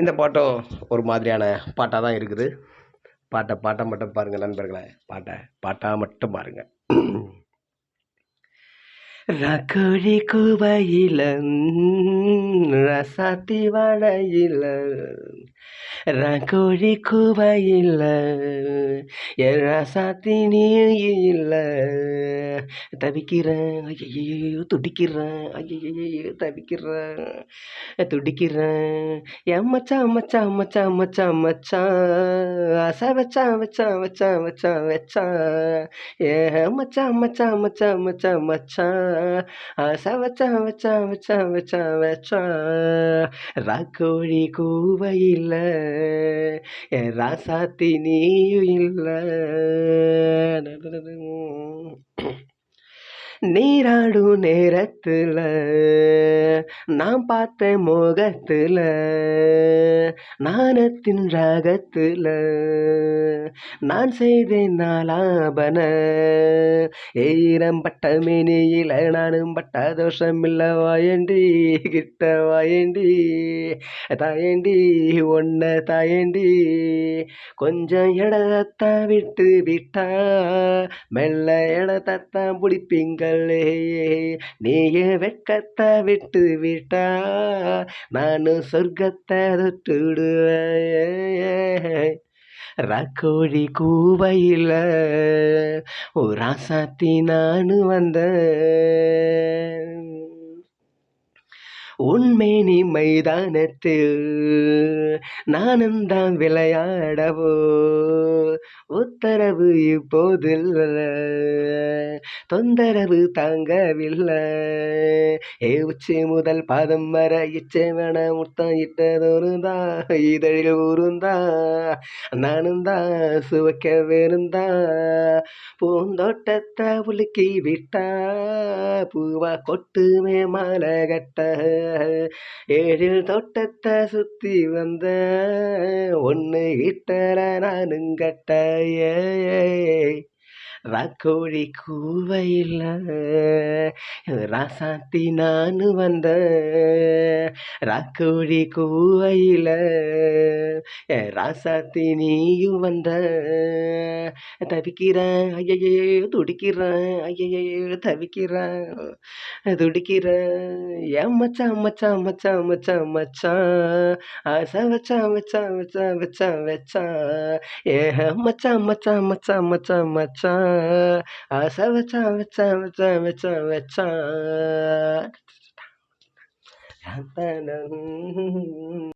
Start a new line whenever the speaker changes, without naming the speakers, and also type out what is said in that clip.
இந்த பாட்டும் ஒரு மாதிரியான பாட்டாக தான் இருக்குது. பாட்டை பாட்டை மட்டும் பாருங்கள் நண்பர்களே. பாட்டை பாட்டாக மட்டும் பாருங்கள் ரக்கோழி குவையில ரசாத்தி வடையில ரக்கோழி குவையில என் ரசாத்தி நீ இல்ல தவிக்கிறேன் ஐயையோ துடிக்கிறேன் ஐயையோ தவிக்கிறேன் துடிக்கிறேன். என் மச்சான் மச்சான் மச்சான் மச்சான் மச்சான் ஆசை வச்சான் வச்சா வச்சான் வச்சா வச்சா. ஏ மச்சான் மச்சான் மச்சான் மச்சான் மச்சான் ஆசை வச்சான் வச்சான் வச்சான் வச்சான் வச்சான் ராக்கோழி கூவையில் என் ராசாத்தி நீயும் இல்லை. நீராடும் நேரத்தில் நான் பார்த்த மோகத்தில் நாணத்தின் ராகத்தில் நான் செய்தேன் நாளாபன ஈரம் பட்ட மேனியில் நானும் பட்ட தோஷம் இல்லை வாயண்டி கிட்ட வாயண்டி தாயண்டி ஒன்ன தாயண்டி கொஞ்சம் இடத்த விட்டு விட்டா மெல்ல இடத்தான் பிடிப்பீங்க மகளே நீயே வெட்கத்தை விட்டு விட்டா நானும் சொர்க்கத்தை தொட்டுடுவேன். ரக்கோழி கூவையில் ஒரு ஆசாத்தி நானு வந்தேன். உண்மேனி மைதானத்தில் நானும் தான் விளையாடவோ? உத்தரவு இப்போதில்லை. தொந்தரவு தாங்கவில்லை. ஏ உச்சி முதல் பாதம் வர இச்சை முத்தம் இட்டதொருந்தா இதழில் உருந்தா நானும் தான் சுவைக்க வேறுந்தா பூந்தோட்டத்தை உலுக்கி விட்டா பூவா கொட்டுமே மாலை கட்ட. ஏழில் தோட்டத்தை சுத்தி வந்த ஒன்று இட்டர நானுங்கட்ட ஏ ராக்கோழி கூவையில் ராசாத்தி நானு வந்த ராக்கோழி கூவையில் ராசாத்தி நீயும் வந்த. தவிக்கிறேன் ஐயையோ துடிக்கிறேன் ஐயையோ தவிக்கிறேன் துடிக்கிறேன் ஏன் மச்சான் மச்சான் மச்சான் மச்சான் மச்சான் ஆசை வச்சான் வச்சான் வச்சான் வச்சான் வச்சான் ஏ மச்சான் மச்சான் மச்சான் மச்சான் மச்சான் 아싸 외쳐 외쳐 외쳐 외쳐 외쳐 한때는